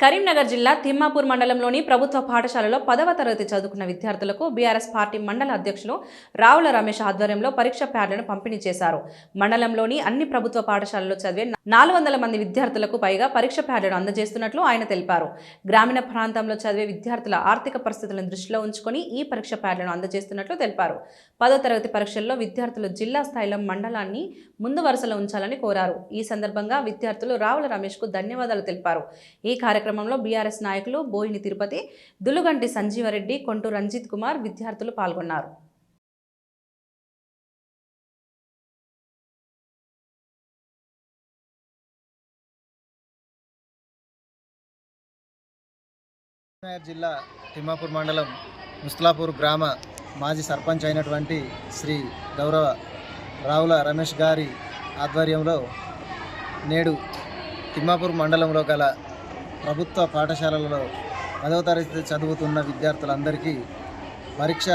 కరీంనగర్ జిల్లా తిమ్మాపూర్ మండలంలోని ప్రభుత్వ పాఠశాలలో పదవ తరగతి చదువుకున్న విద్యార్థులకు బీఆర్ఎస్ పార్టీ మండల అధ్యక్షులు రావుల రమేష్ ఆధ్వర్యంలో పరీక్ష ప్యాడ్లను పంపిణీ చేశారు. మండలంలోని అన్ని ప్రభుత్వ పాఠశాలలో చదివే నాలుగు వందల మంది విద్యార్థులకు పైగా పరీక్ష ప్యాడ్లను అందజేస్తున్నట్లు ఆయన తెలిపారు. గ్రామీణ ప్రాంతంలో చదివే విద్యార్థుల ఆర్థిక పరిస్థితులను దృష్టిలో ఉంచుకొని ఈ పరీక్ష ప్యాడ్లను అందజేస్తున్నట్లు తెలిపారు. పదో తరగతి పరీక్షల్లో విద్యార్థులు జిల్లా స్థాయిలో మండలాన్ని ముందు వరుసలో ఉంచాలని కోరారు. ఈ సందర్భంగా విద్యార్థులు రావుల రమేష్కు ధన్యవాదాలు తెలిపారు. ఈ కార్యక్రమంలో బీఆర్ఎస్ నాయకులు బోయిని తిరుపతి దులుగంటి సంజీవరెడ్డి కొంటూ రంజిత్ కుమార్ విద్యార్థులు పాల్గొన్నారు. జిల్లా తిమ్మాపూర్ మండలం ముస్లాపూర్ గ్రామ మాజీ సర్పంచ్ అయినటువంటి శ్రీ గౌరవ రావుల రమేష్ గారి ఆధ్వర్యంలో నేడు తిమ్మాపూర్ మండలంలో గల ప్రభుత్వ పాఠశాలలలో పదవ తరగతి చదువుతున్న విద్యార్థులందరికీ పరీక్ష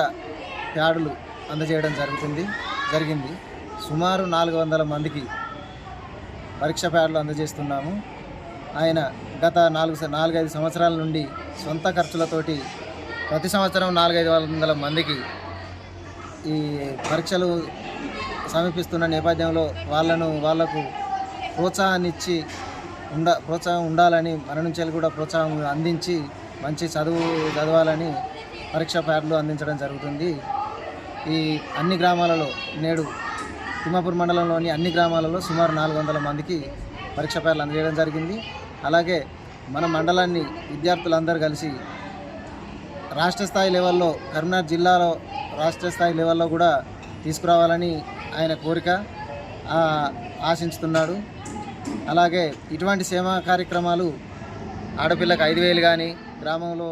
ప్యాడులు అందజేయడం జరుగుతుంది జరిగింది. సుమారు నాలుగు వందల మందికి పరీక్ష ప్యాడ్లు అందజేస్తున్నాము. ఆయన గత నాలుగు నాలుగైదు సంవత్సరాల నుండి సొంత ఖర్చులతోటి ప్రతి సంవత్సరం నాలుగైదు వందల మందికి ఈ పరీక్షలు సమీపిస్తున్న నేపథ్యంలో వాళ్ళను వాళ్ళకు ప్రోత్సాహాన్ని ఇచ్చి ఉండ ప్రోత్సాహం ఉండాలని మన నుంచి కూడా ప్రోత్సాహం అందించి మంచి చదువు చదవాలని పరీక్ష ప్యాడ్లు అందించడం జరుగుతుంది. ఈ అన్ని గ్రామాలలో నేడు తిమ్మాపూర్ మండలంలోని అన్ని గ్రామాలలో సుమారు నాలుగు వందల మందికి పరీక్ష పేర్లు అందజేయడం జరిగింది. అలాగే మన మండలాన్ని విద్యార్థులందరూ కలిసి రాష్ట్ర స్థాయి లెవెల్లో కరీంనగర్ జిల్లాలో రాష్ట్ర స్థాయి లెవెల్లో కూడా తీసుకురావాలని ఆయన కోరిక ఆశించుతున్నాడు. అలాగే ఇటువంటి సేవా కార్యక్రమాలు ఆడపిల్లకు ఐదు వేలు కానీ గ్రామంలో